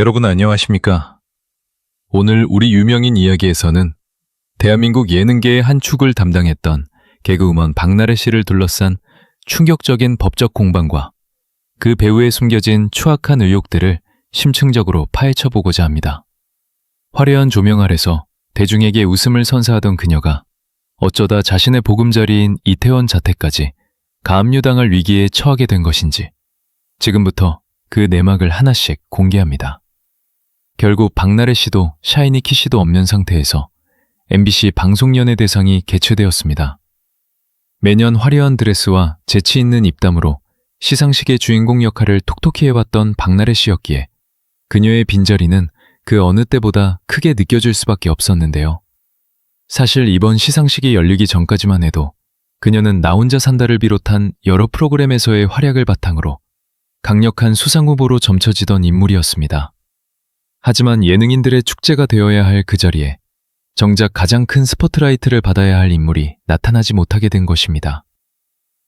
여러분 안녕하십니까? 오늘 우리 유명인 이야기에서는 대한민국 예능계의 한 축을 담당했던 개그우먼 박나래 씨를 둘러싼 충격적인 법적 공방과 그 배우에 숨겨진 추악한 의혹들을 심층적으로 파헤쳐 보고자 합니다. 화려한 조명 아래서 대중에게 웃음을 선사하던 그녀가 어쩌다 자신의 보금자리인 이태원 자택까지 가압류당할 위기에 처하게 된 것인지 지금부터 그 내막을 하나씩 공개합니다. 결국 박나래 씨도 샤이니 키 씨도 없는 상태에서 MBC 방송연예 대상이 개최되었습니다. 매년 화려한 드레스와 재치 있는 입담으로 시상식의 주인공 역할을 톡톡히 해왔던 박나래 씨였기에 그녀의 빈자리는 그 어느 때보다 크게 느껴질 수밖에 없었는데요. 사실 이번 시상식이 열리기 전까지만 해도 그녀는 나 혼자 산다를 비롯한 여러 프로그램에서의 활약을 바탕으로 강력한 수상 후보로 점쳐지던 인물이었습니다. 하지만 예능인들의 축제가 되어야 할 그 자리에 정작 가장 큰 스포트라이트를 받아야 할 인물이 나타나지 못하게 된 것입니다.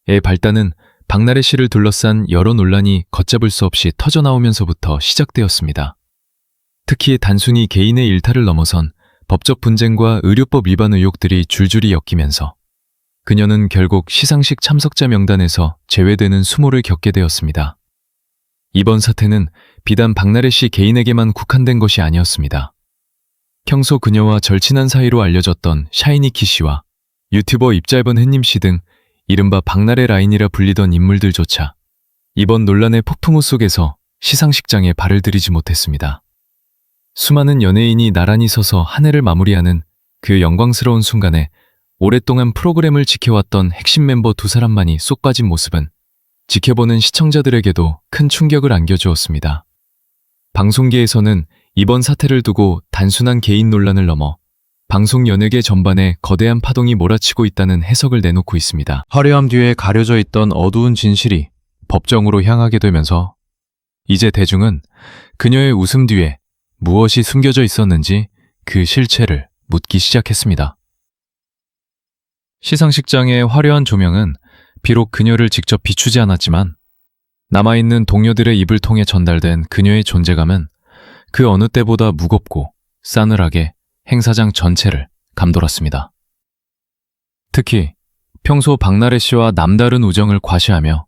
의 발단은 박나래 씨를 둘러싼 여러 논란이 걷잡을 수 없이 터져나오면서부터 시작되었습니다. 특히 단순히 개인의 일탈을 넘어선 법적 분쟁과 의료법 위반 의혹들이 줄줄이 엮이면서 그녀는 결국 시상식 참석자 명단에서 제외되는 수모를 겪게 되었습니다. 이번 사태는 비단 박나래 씨 개인에게만 국한된 것이 아니었습니다. 평소 그녀와 절친한 사이로 알려졌던 샤이니키 씨와 유튜버 입짧은 햇님 씨 등 이른바 박나래 라인이라 불리던 인물들조차 이번 논란의 폭풍우 속에서 시상식장에 발을 들이지 못했습니다. 수많은 연예인이 나란히 서서 한 해를 마무리하는 그 영광스러운 순간에 오랫동안 프로그램을 지켜왔던 핵심 멤버 두 사람만이 쏙 빠진 모습은 지켜보는 시청자들에게도 큰 충격을 안겨주었습니다. 방송계에서는 이번 사태를 두고 단순한 개인 논란을 넘어 방송 연예계 전반에 거대한 파동이 몰아치고 있다는 해석을 내놓고 있습니다. 화려함 뒤에 가려져 있던 어두운 진실이 법정으로 향하게 되면서 이제 대중은 그녀의 웃음 뒤에 무엇이 숨겨져 있었는지 그 실체를 묻기 시작했습니다. 시상식장의 화려한 조명은 비록 그녀를 직접 비추지 않았지만 남아있는 동료들의 입을 통해 전달된 그녀의 존재감은 그 어느 때보다 무겁고 싸늘하게 행사장 전체를 감돌았습니다. 특히 평소 박나래 씨와 남다른 우정을 과시하며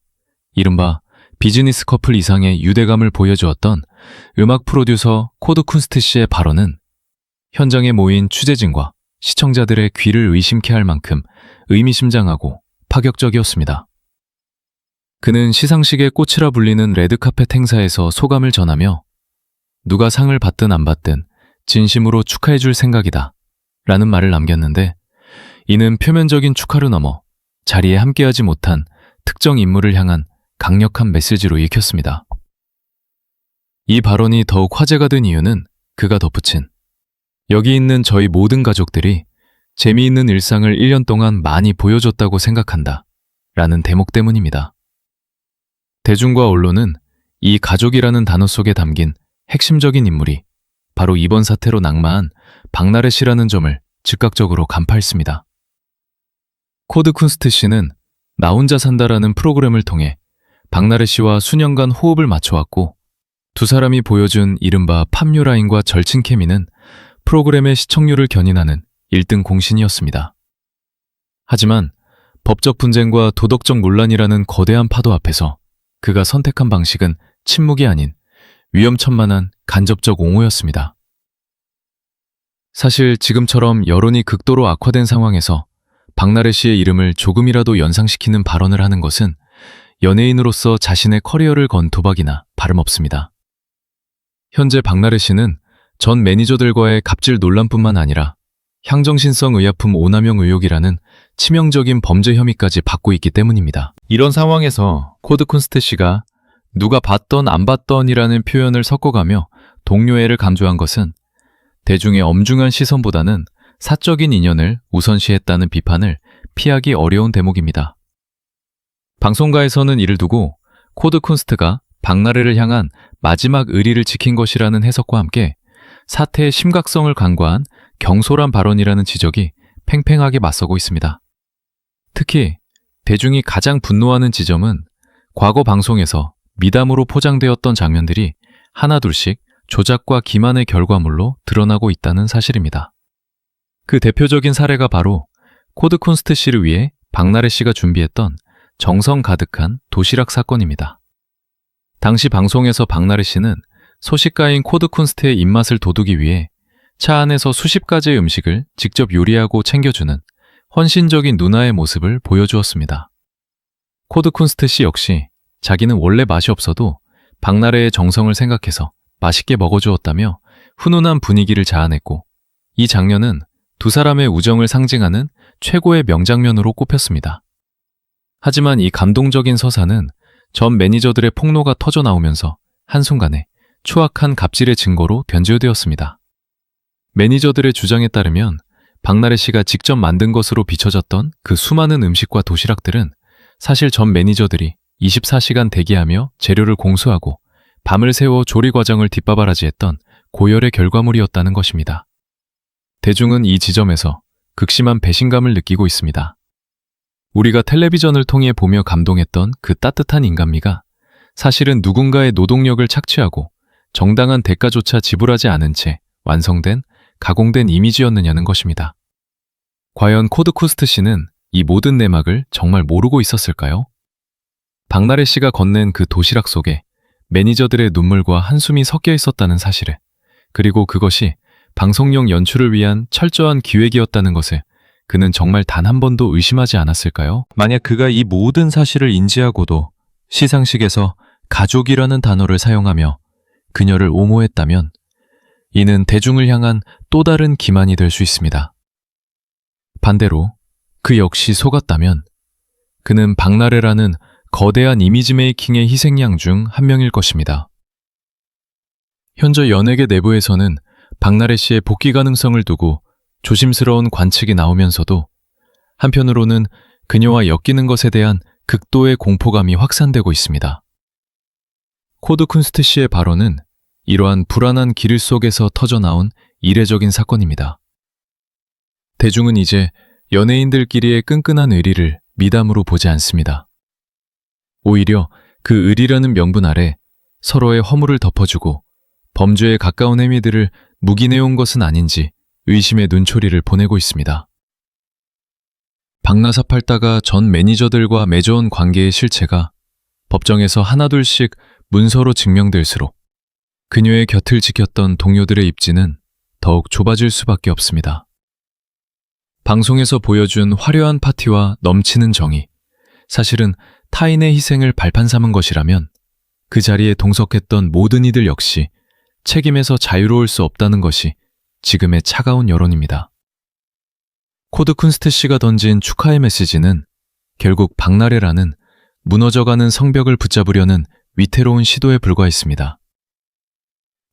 이른바 비즈니스 커플 이상의 유대감을 보여주었던 음악 프로듀서 코드 쿤스트 씨의 발언은 현장에 모인 취재진과 시청자들의 귀를 의심케 할 만큼 의미심장하고 파격적이었습니다. 그는 시상식의 꽃이라 불리는 레드카펫 행사에서 소감을 전하며 누가 상을 받든 안 받든 진심으로 축하해 줄 생각이다. 라는 말을 남겼는데 이는 표면적인 축하를 넘어 자리에 함께하지 못한 특정 인물을 향한 강력한 메시지로 읽혔습니다. 이 발언이 더욱 화제가 된 이유는 그가 덧붙인 여기 있는 저희 모든 가족들이 재미있는 일상을 1년 동안 많이 보여줬다고 생각한다. 라는 대목 때문입니다. 대중과 언론은 이 가족이라는 단어 속에 담긴 핵심적인 인물이 바로 이번 사태로 낙마한 박나래 씨라는 점을 즉각적으로 간파했습니다. 코드 쿤스트 씨는 나 혼자 산다라는 프로그램을 통해 박나래 씨와 수년간 호흡을 맞춰왔고 두 사람이 보여준 이른바 팝유라인과 절친 케미는 프로그램의 시청률을 견인하는 1등 공신이었습니다. 하지만 법적 분쟁과 도덕적 논란이라는 거대한 파도 앞에서 그가 선택한 방식은 침묵이 아닌 위험천만한 간접적 옹호였습니다. 사실 지금처럼 여론이 극도로 악화된 상황에서 박나래 씨의 이름을 조금이라도 연상시키는 발언을 하는 것은 연예인으로서 자신의 커리어를 건 도박이나 다름없습니다. 현재 박나래 씨는 전 매니저들과의 갑질 논란뿐만 아니라 향정신성 의약품 오남용 의혹이라는 치명적인 범죄 혐의까지 받고 있기 때문입니다. 이런 상황에서 코드 쿤스트 씨가 누가 봤던 안 봤던이라는 표현을 섞어가며 동료애를 강조한 것은 대중의 엄중한 시선보다는 사적인 인연을 우선시했다는 비판을 피하기 어려운 대목입니다. 방송가에서는 이를 두고 코드 쿤스트가 박나래를 향한 마지막 의리를 지킨 것이라는 해석과 함께 사태의 심각성을 간과한 경솔한 발언이라는 지적이 팽팽하게 맞서고 있습니다. 특히 대중이 가장 분노하는 지점은 과거 방송에서 미담으로 포장되었던 장면들이 하나둘씩 조작과 기만의 결과물로 드러나고 있다는 사실입니다. 그 대표적인 사례가 바로 코드 콘스트 씨를 위해 박나래 씨가 준비했던 정성 가득한 도시락 사건입니다. 당시 방송에서 박나래 씨는 소식가인 코드 콘스트의 입맛을 돋우기 위해 차 안에서 수십 가지의 음식을 직접 요리하고 챙겨주는 헌신적인 누나의 모습을 보여주었습니다. 코드 콘스트 씨 역시 자기는 원래 맛이 없어도 박나래의 정성을 생각해서 맛있게 먹어주었다며 훈훈한 분위기를 자아냈고 이 장면은 두 사람의 우정을 상징하는 최고의 명장면으로 꼽혔습니다. 하지만 이 감동적인 서사는 전 매니저들의 폭로가 터져 나오면서 한순간에 추악한 갑질의 증거로 변질되었습니다. 매니저들의 주장에 따르면 박나래 씨가 직접 만든 것으로 비춰졌던 그 수많은 음식과 도시락들은 사실 전 매니저들이 24시간 대기하며 재료를 공수하고 밤을 새워 조리 과정을 뒷바바라지했던 고열의 결과물이었다는 것입니다. 대중은 이 지점에서 극심한 배신감을 느끼고 있습니다. 우리가 텔레비전을 통해 보며 감동했던 그 따뜻한 인간미가 사실은 누군가의 노동력을 착취하고 정당한 대가조차 지불하지 않은 채 완성된 가공된 이미지였느냐는 것입니다. 과연 코드코스트 씨는 이 모든 내막을 정말 모르고 있었을까요? 박나래 씨가 건넨 그 도시락 속에 매니저들의 눈물과 한숨이 섞여 있었다는 사실을, 그리고 그것이 방송용 연출을 위한 철저한 기획이었다는 것을 그는 정말 단 한 번도 의심하지 않았을까요? 만약 그가 이 모든 사실을 인지하고도 시상식에서 가족이라는 단어를 사용하며 그녀를 옹호했다면 이는 대중을 향한 또 다른 기만이 될 수 있습니다. 반대로 그 역시 속았다면 그는 박나래라는 거대한 이미지 메이킹의 희생양 중 한 명일 것입니다. 현재 연예계 내부에서는 박나래 씨의 복귀 가능성을 두고 조심스러운 관측이 나오면서도 한편으로는 그녀와 엮이는 것에 대한 극도의 공포감이 확산되고 있습니다. 코드 쿤스트 씨의 발언은 이러한 불안한 기를 속에서 터져나온 이례적인 사건입니다. 대중은 이제 연예인들끼리의 끈끈한 의리를 미담으로 보지 않습니다. 오히려 그 의리라는 명분 아래 서로의 허물을 덮어주고 범죄에 가까운 행위들을 묵인해온 것은 아닌지 의심의 눈초리를 보내고 있습니다. 박나사 팔다가 전 매니저들과 맺어온 관계의 실체가 법정에서 하나둘씩 문서로 증명될수록 그녀의 곁을 지켰던 동료들의 입지는 더욱 좁아질 수밖에 없습니다. 방송에서 보여준 화려한 파티와 넘치는 정의, 사실은 타인의 희생을 발판 삼은 것이라면 그 자리에 동석했던 모든 이들 역시 책임에서 자유로울 수 없다는 것이 지금의 차가운 여론입니다. 코드 쿤스트 씨가 던진 축하의 메시지는 결국 박나래라는 무너져가는 성벽을 붙잡으려는 위태로운 시도에 불과했습니다.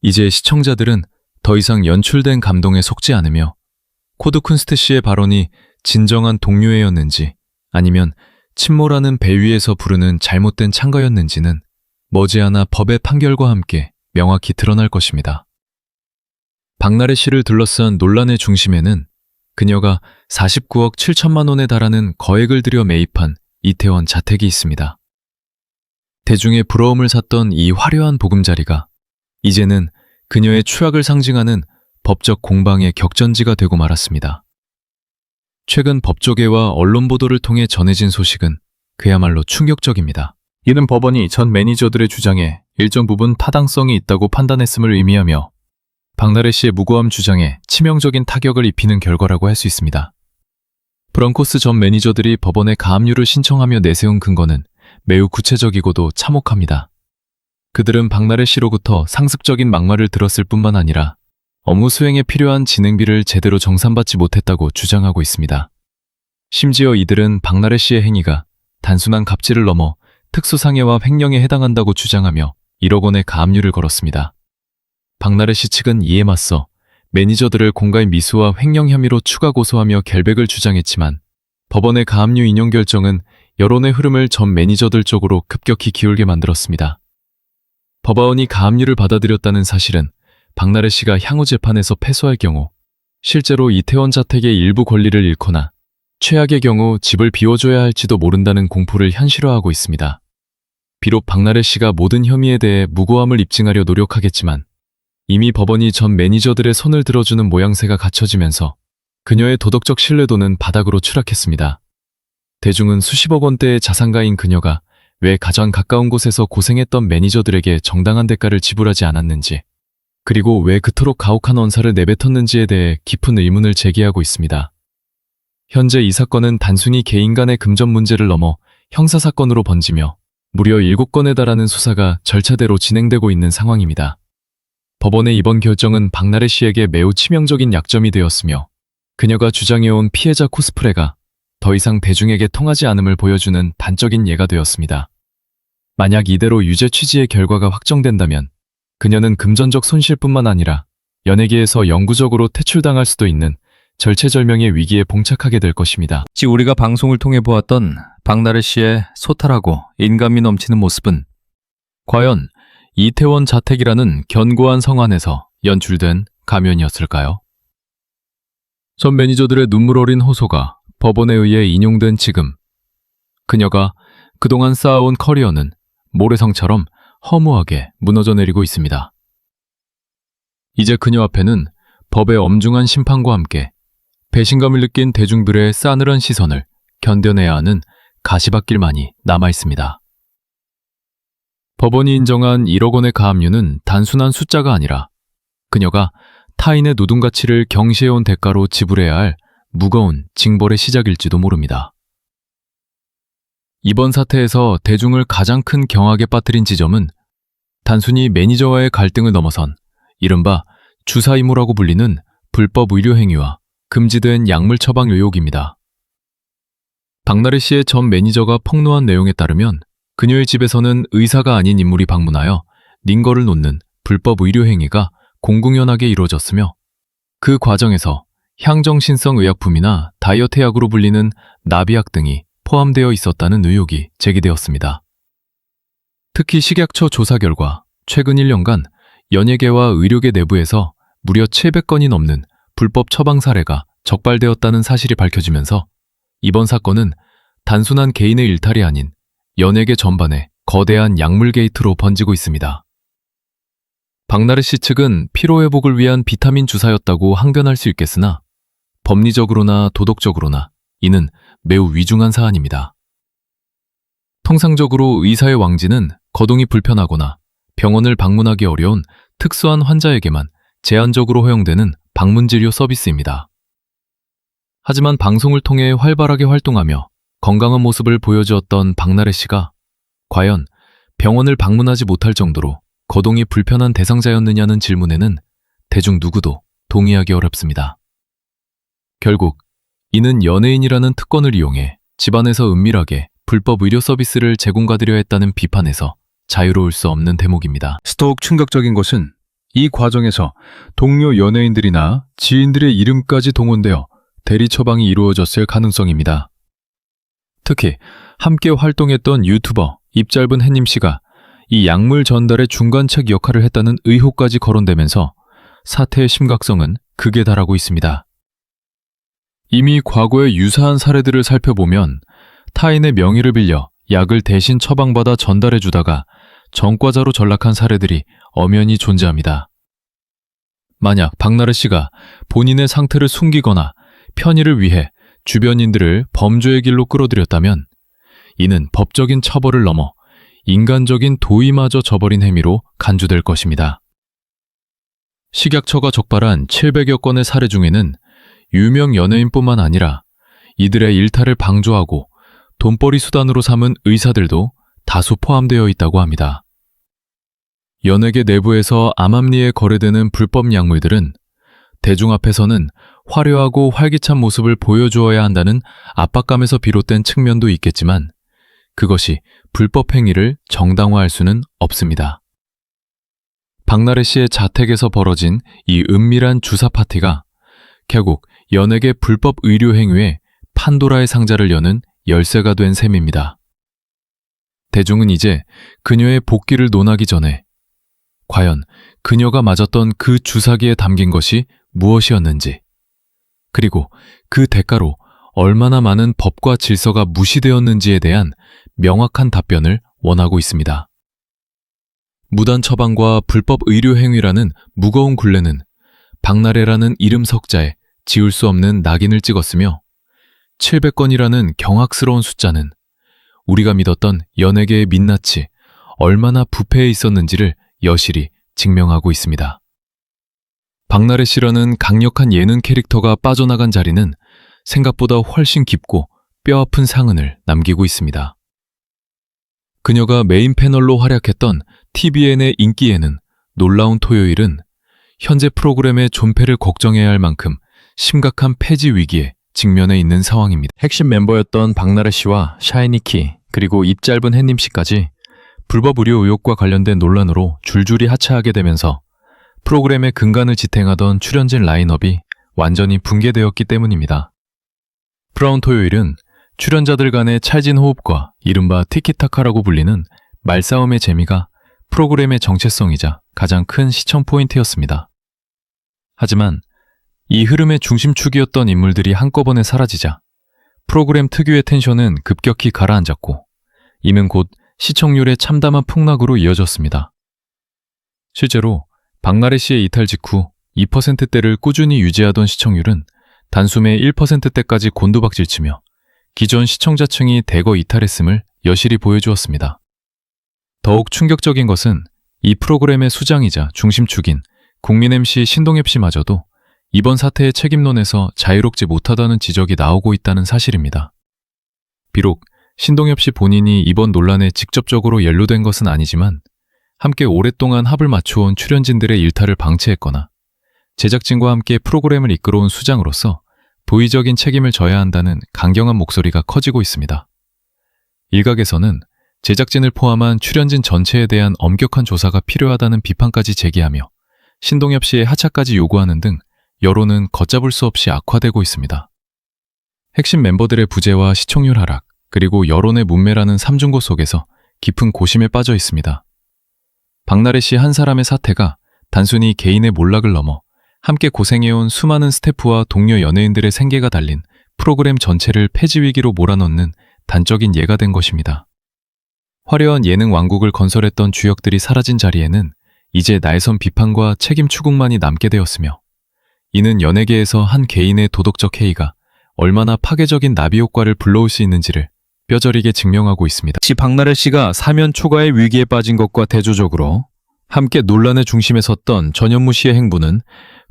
이제 시청자들은 더 이상 연출된 감동에 속지 않으며 코드 쿤스트 씨의 발언이 진정한 동료애였는지 아니면 침몰하는 배 위에서 부르는 잘못된 참가였는지는 머지않아 법의 판결과 함께 명확히 드러날 것입니다. 박나래 씨를 둘러싼 논란의 중심에는 그녀가 49억 7천만 원에 달하는 거액을 들여 매입한 이태원 자택이 있습니다. 대중의 부러움을 샀던 이 화려한 보금자리가 이제는 그녀의 추악을 상징하는 법적 공방의 격전지가 되고 말았습니다. 최근 법조계와 언론 보도를 통해 전해진 소식은 그야말로 충격적입니다. 이는 법원이 전 매니저들의 주장에 일정 부분 타당성이 있다고 판단했음을 의미하며 박나래 씨의 무고함 주장에 치명적인 타격을 입히는 결과라고 할 수 있습니다. 브런코스 전 매니저들이 법원에 가압류를 신청하며 내세운 근거는 매우 구체적이고도 참혹합니다. 그들은 박나래 씨로부터 상습적인 막말을 들었을 뿐만 아니라 업무 수행에 필요한 진행비를 제대로 정산받지 못했다고 주장하고 있습니다. 심지어 이들은 박나래 씨의 행위가 단순한 갑질을 넘어 특수상해와 횡령에 해당한다고 주장하며 1억 원의 가압류를 걸었습니다. 박나래 씨 측은 이에 맞서 매니저들을 공갈 미수와 횡령 혐의로 추가 고소하며 결백을 주장했지만 법원의 가압류 인용 결정은 여론의 흐름을 전 매니저들 쪽으로 급격히 기울게 만들었습니다. 법아원이 가압류를 받아들였다는 사실은 박나래 씨가 향후 재판에서 패소할 경우 실제로 이태원 자택의 일부 권리를 잃거나 최악의 경우 집을 비워줘야 할지도 모른다는 공포를 현실화하고 있습니다. 비록 박나래 씨가 모든 혐의에 대해 무고함을 입증하려 노력하겠지만 이미 법원이 전 매니저들의 손을 들어주는 모양새가 갖춰지면서 그녀의 도덕적 신뢰도는 바닥으로 추락했습니다. 대중은 수십억 원대의 자산가인 그녀가 왜 가장 가까운 곳에서 고생했던 매니저들에게 정당한 대가를 지불하지 않았는지, 그리고 왜 그토록 가혹한 원사를 내뱉었는지에 대해 깊은 의문을 제기하고 있습니다. 현재 이 사건은 단순히 개인 간의 금전 문제를 넘어 형사사건으로 번지며 무려 7건에 달하는 수사가 절차대로 진행되고 있는 상황입니다. 법원의 이번 결정은 박나래 씨에게 매우 치명적인 약점이 되었으며 그녀가 주장해온 피해자 코스프레가 더 이상 대중에게 통하지 않음을 보여주는 단적인 예가 되었습니다. 만약 이대로 유죄 취지의 결과가 확정된다면 그녀는 금전적 손실뿐만 아니라 연예계에서 영구적으로 퇴출당할 수도 있는 절체절명의 위기에 봉착하게 될 것입니다. 지 우리가 방송을 통해 보았던 박나래 씨의 소탈하고 인감이 넘치는 모습은 과연 이태원 자택이라는 견고한 성 안에서 연출된 가면이었을까요? 전 매니저들의 눈물 어린 호소가 법원에 의해 인용된 지금 그녀가 그동안 쌓아온 커리어는 모래성처럼 허무하게 무너져 내리고 있습니다. 이제 그녀 앞에는 법의 엄중한 심판과 함께 배신감을 느낀 대중들의 싸늘한 시선을 견뎌내야 하는 가시밭길만이 남아 있습니다. 법원이 인정한 1억 원의 가압류는 단순한 숫자가 아니라 그녀가 타인의 노동 가치를 경시해온 대가로 지불해야 할 무거운 징벌의 시작일지도 모릅니다. 이번 사태에서 대중을 가장 큰 경악에 빠뜨린 지점은 단순히 매니저와의 갈등을 넘어선 이른바 주사이모라고 불리는 불법 의료 행위와 금지된 약물 처방 의혹입니다. 박나래 씨의 전 매니저가 폭로한 내용에 따르면 그녀의 집에서는 의사가 아닌 인물이 방문하여 링거를 놓는 불법 의료 행위가 공공연하게 이루어졌으며 그 과정에서 향정신성 의약품이나 다이어트 약으로 불리는 나비약 등이 포함되어 있었다는 의혹이 제기되었습니다. 특히 식약처 조사 결과 최근 1년간 연예계와 의료계 내부에서 무려 700건이 넘는 불법 처방 사례가 적발되었다는 사실이 밝혀지면서 이번 사건은 단순한 개인의 일탈이 아닌 연예계 전반에 거대한 약물 게이트로 번지고 있습니다. 박나래 씨 측은 피로회복을 위한 비타민 주사였다고 항변할 수 있겠으나 법리적으로나 도덕적으로나 이는 매우 위중한 사안입니다. 통상적으로 의사의 왕지는 거동이 불편하거나 병원을 방문하기 어려운 특수한 환자에게만 제한적으로 허용되는 방문진료 서비스입니다. 하지만 방송을 통해 활발하게 활동하며 건강한 모습을 보여주었던 박나래 씨가 과연 병원을 방문하지 못할 정도로 거동이 불편한 대상자였느냐는 질문에는 대중 누구도 동의하기 어렵습니다. 결국 이는 연예인이라는 특권을 이용해 집안에서 은밀하게 불법 의료 서비스를 제공받으려 했다는 비판에서 자유로울 수 없는 대목입니다. 스토욱 충격적인 것은 이 과정에서 동료 연예인들이나 지인들의 이름까지 동원되어 대리 처방이 이루어졌을 가능성입니다. 특히 함께 활동했던 유튜버 입짧은 햇님 씨가 이 약물 전달의 중간책 역할을 했다는 의혹까지 거론되면서 사태의 심각성은 극에 달하고 있습니다. 이미 과거의 유사한 사례들을 살펴보면 타인의 명의를 빌려 약을 대신 처방받아 전달해 주다가 전과자로 전락한 사례들이 엄연히 존재합니다. 만약 박나래 씨가 본인의 상태를 숨기거나 편의를 위해 주변인들을 범죄의 길로 끌어들였다면 이는 법적인 처벌을 넘어 인간적인 도의마저 저버린 행위로 간주될 것입니다. 식약처가 적발한 700여 건의 사례 중에는 유명 연예인뿐만 아니라 이들의 일탈을 방조하고 돈벌이 수단으로 삼은 의사들도 다수 포함되어 있다고 합니다. 연예계 내부에서 암암리에 거래되는 불법 약물들은 대중 앞에서는 화려하고 활기찬 모습을 보여주어야 한다는 압박감에서 비롯된 측면도 있겠지만 그것이 불법 행위를 정당화할 수는 없습니다. 박나래 씨의 자택에서 벌어진 이 은밀한 주사 파티가 결국 연예계 불법 의료 행위에 판도라의 상자를 여는 열쇠가 된 셈입니다. 대중은 이제 그녀의 복귀를 논하기 전에 과연 그녀가 맞았던 그 주사기에 담긴 것이 무엇이었는지, 그리고 그 대가로 얼마나 많은 법과 질서가 무시되었는지에 대한 명확한 답변을 원하고 있습니다. 무단 처방과 불법 의료 행위라는 무거운 굴레는 박나래라는 이름 석자에 지울 수 없는 낙인을 찍었으며 700건이라는 경악스러운 숫자는 우리가 믿었던 연예계의 민낯이 얼마나 부패해 있었는지를 여실히 증명하고 있습니다. 박나래 씨라는 강력한 예능 캐릭터가 빠져나간 자리는 생각보다 훨씬 깊고 뼈아픈 상흔을 남기고 있습니다. 그녀가 메인 패널로 활약했던 TVN의 인기에는 놀라운 토요일은 현재 프로그램의 존폐를 걱정해야 할 만큼 심각한 폐지 위기에 직면해 있는 상황입니다. 핵심 멤버였던 박나래 씨와 샤이니키 그리고 입 짧은 햇님 씨까지 불법 의료 의혹과 관련된 논란으로 줄줄이 하차하게 되면서 프로그램의 근간을 지탱하던 출연진 라인업이 완전히 붕괴되었기 때문입니다. 브라운 토요일은 출연자들 간의 찰진 호흡과 이른바 티키타카라고 불리는 말싸움의 재미가 프로그램의 정체성이자 가장 큰 시청 포인트였습니다. 하지만 이 흐름의 중심축이었던 인물들이 한꺼번에 사라지자 프로그램 특유의 텐션은 급격히 가라앉았고 이는 곧 시청률의 참담한 폭락으로 이어졌습니다. 실제로 박나래 씨의 이탈 직후 2%대를 꾸준히 유지하던 시청률은 단숨에 1%대까지 곤두박질치며 기존 시청자층이 대거 이탈했음을 여실히 보여주었습니다. 더욱 충격적인 것은 이 프로그램의 수장이자 중심축인 국민 MC 신동엽 씨마저도 이번 사태의 책임론에서 자유롭지 못하다는 지적이 나오고 있다는 사실입니다. 비록 신동엽 씨 본인이 이번 논란에 직접적으로 연루된 것은 아니지만 함께 오랫동안 합을 맞추어온 출연진들의 일탈을 방치했거나 제작진과 함께 프로그램을 이끌어온 수장으로서 도의적인 책임을 져야 한다는 강경한 목소리가 커지고 있습니다. 일각에서는 제작진을 포함한 출연진 전체에 대한 엄격한 조사가 필요하다는 비판까지 제기하며 신동엽 씨의 하차까지 요구하는 등 여론은 걷잡을 수 없이 악화되고 있습니다. 핵심 멤버들의 부재와 시청률 하락, 그리고 여론의 문매라는 삼중고 속에서 깊은 고심에 빠져 있습니다. 박나래 씨 한 사람의 사태가 단순히 개인의 몰락을 넘어 함께 고생해온 수많은 스태프와 동료 연예인들의 생계가 달린 프로그램 전체를 폐지 위기로 몰아넣는 단적인 예가 된 것입니다. 화려한 예능 왕국을 건설했던 주역들이 사라진 자리에는 이제 날선 비판과 책임 추궁만이 남게 되었으며 이는 연예계에서 한 개인의 도덕적 해이가 얼마나 파괴적인 나비 효과를 불러올 수 있는지를 뼈저리게 증명하고 있습니다. 혹시 박나래 씨가 사면 초과의 위기에 빠진 것과 대조적으로 함께 논란의 중심에 섰던 전현무 씨의 행보는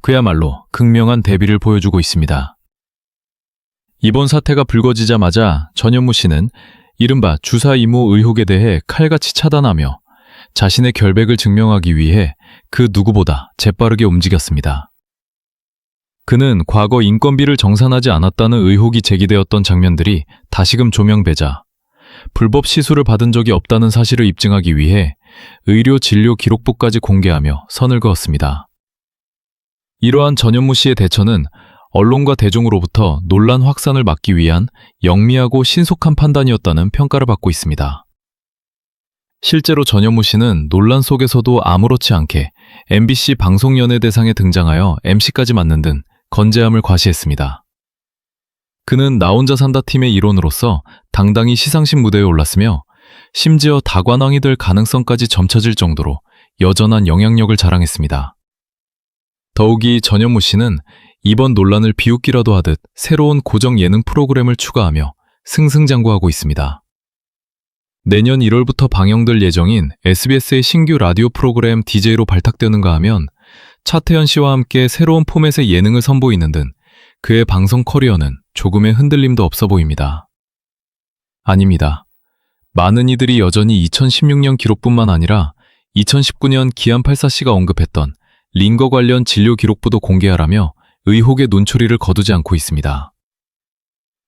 그야말로 극명한 대비를 보여주고 있습니다. 이번 사태가 불거지자마자 전현무 씨는 이른바 주사 이모 의혹에 대해 칼같이 차단하며 자신의 결백을 증명하기 위해 그 누구보다 재빠르게 움직였습니다. 그는 과거 인건비를 정산하지 않았다는 의혹이 제기되었던 장면들이 다시금 조명되자 불법 시술을 받은 적이 없다는 사실을 입증하기 위해 의료 진료 기록부까지 공개하며 선을 그었습니다. 이러한 전현무 씨의 대처는 언론과 대중으로부터 논란 확산을 막기 위한 영미하고 신속한 판단이었다는 평가를 받고 있습니다. 실제로 전현무 씨는 논란 속에서도 아무렇지 않게 MBC 방송연예대상에 등장하여 MC까지 맡는 등 건재함을 과시했습니다. 그는 나 혼자 산다 팀의 일원으로서 당당히 시상식 무대에 올랐으며 심지어 다관왕이 될 가능성까지 점쳐질 정도로 여전한 영향력을 자랑했습니다. 더욱이 전현무 씨는 이번 논란을 비웃기라도 하듯 새로운 고정 예능 프로그램을 추가하며 승승장구하고 있습니다. 내년 1월부터 방영될 예정인 SBS의 신규 라디오 프로그램 DJ로 발탁되는가 하면 차태현 씨와 함께 새로운 포맷의 예능을 선보이는 등 그의 방송 커리어는 조금의 흔들림도 없어 보입니다. 아닙니다. 많은 이들이 여전히 2016년 기록뿐만 아니라 2019년 기안84 씨가 언급했던 링거 관련 진료 기록부도 공개하라며 의혹의 논초리를 거두지 않고 있습니다.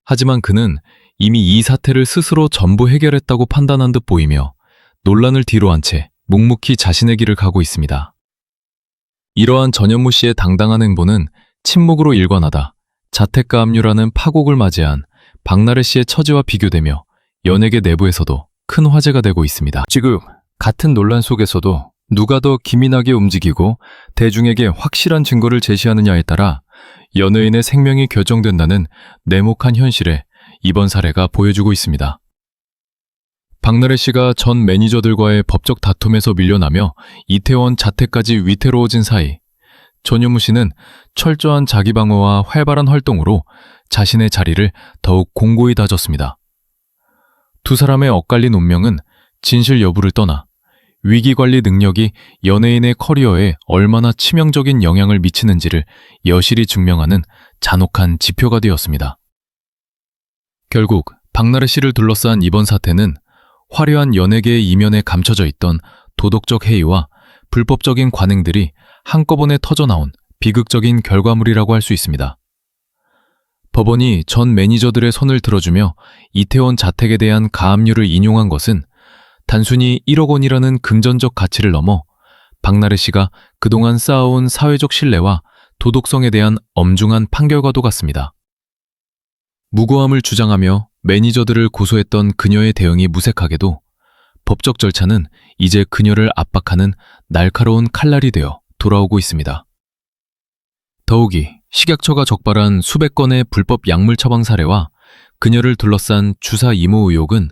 하지만 그는 이미 이 사태를 스스로 전부 해결했다고 판단한 듯 보이며 논란을 뒤로한 채 묵묵히 자신의 길을 가고 있습니다. 이러한 전현무 씨의 당당한 행보는 침묵으로 일관하다 자택가 압류라는 파국을 맞이한 박나래 씨의 처지와 비교되며 연예계 내부에서도 큰 화제가 되고 있습니다. 지금 같은 논란 속에서도 누가 더 기민하게 움직이고 대중에게 확실한 증거를 제시하느냐에 따라 연예인의 생명이 결정된다는 냉혹한 현실에 이번 사례가 보여주고 있습니다. 박나래 씨가 전 매니저들과의 법적 다툼에서 밀려나며 이태원 자택까지 위태로워진 사이 전현무 씨는 철저한 자기 방어와 활발한 활동으로 자신의 자리를 더욱 공고히 다졌습니다. 두 사람의 엇갈린 운명은 진실 여부를 떠나 위기 관리 능력이 연예인의 커리어에 얼마나 치명적인 영향을 미치는지를 여실히 증명하는 잔혹한 지표가 되었습니다. 결국 박나래 씨를 둘러싼 이번 사태는 화려한 연예계의 이면에 감춰져 있던 도덕적 해이와 불법적인 관행들이 한꺼번에 터져나온 비극적인 결과물이라고 할 수 있습니다. 법원이 전 매니저들의 손을 들어주며 이태원 자택에 대한 가압류를 인용한 것은 단순히 1억 원이라는 금전적 가치를 넘어 박나래 씨가 그동안 쌓아온 사회적 신뢰와 도덕성에 대한 엄중한 판결과도 같습니다. 무고함을 주장하며 매니저들을 고소했던 그녀의 대응이 무색하게도 법적 절차는 이제 그녀를 압박하는 날카로운 칼날이 되어 돌아오고 있습니다. 더욱이 식약처가 적발한 수백 건의 불법 약물 처방 사례와 그녀를 둘러싼 주사 이모 의혹은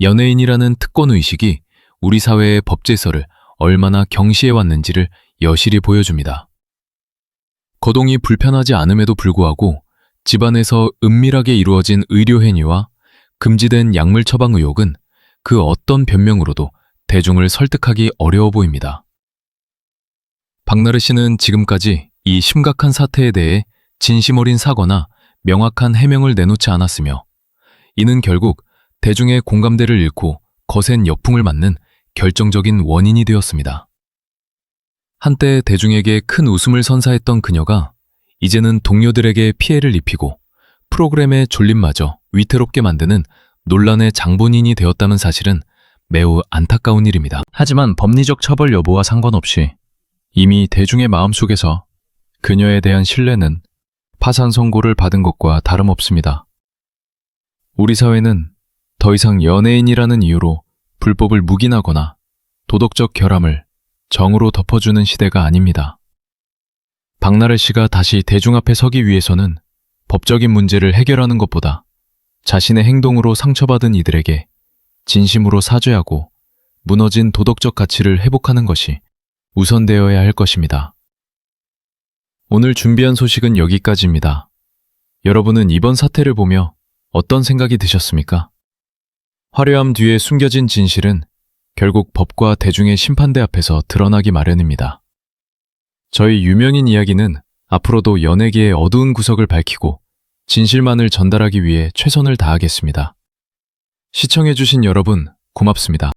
연예인이라는 특권 의식이 우리 사회의 법제서를 얼마나 경시해 왔는지를 여실히 보여줍니다. 거동이 불편하지 않음에도 불구하고 집안에서 은밀하게 이루어진 의료 행위와 금지된 약물 처방 의혹은 그 어떤 변명으로도 대중을 설득하기 어려워 보입니다. 박나래 씨는 지금까지 이 심각한 사태에 대해 진심 어린 사과나 명확한 해명을 내놓지 않았으며 이는 결국 대중의 공감대를 잃고 거센 역풍을 맞는 결정적인 원인이 되었습니다. 한때 대중에게 큰 웃음을 선사했던 그녀가 이제는 동료들에게 피해를 입히고 프로그램의 졸림마저 위태롭게 만드는 논란의 장본인이 되었다는 사실은 매우 안타까운 일입니다. 하지만 법리적 처벌 여부와 상관없이 이미 대중의 마음속에서 그녀에 대한 신뢰는 파산 선고를 받은 것과 다름없습니다. 우리 사회는 더 이상 연예인이라는 이유로 불법을 묵인하거나 도덕적 결함을 정으로 덮어주는 시대가 아닙니다. 박나래 씨가 다시 대중 앞에 서기 위해서는 법적인 문제를 해결하는 것보다 자신의 행동으로 상처받은 이들에게 진심으로 사죄하고 무너진 도덕적 가치를 회복하는 것이 우선되어야 할 것입니다. 오늘 준비한 소식은 여기까지입니다. 여러분은 이번 사태를 보며 어떤 생각이 드셨습니까? 화려함 뒤에 숨겨진 진실은 결국 법과 대중의 심판대 앞에서 드러나기 마련입니다. 저희 유명인 이야기는 앞으로도 연예계의 어두운 구석을 밝히고 진실만을 전달하기 위해 최선을 다하겠습니다. 시청해주신 여러분, 고맙습니다.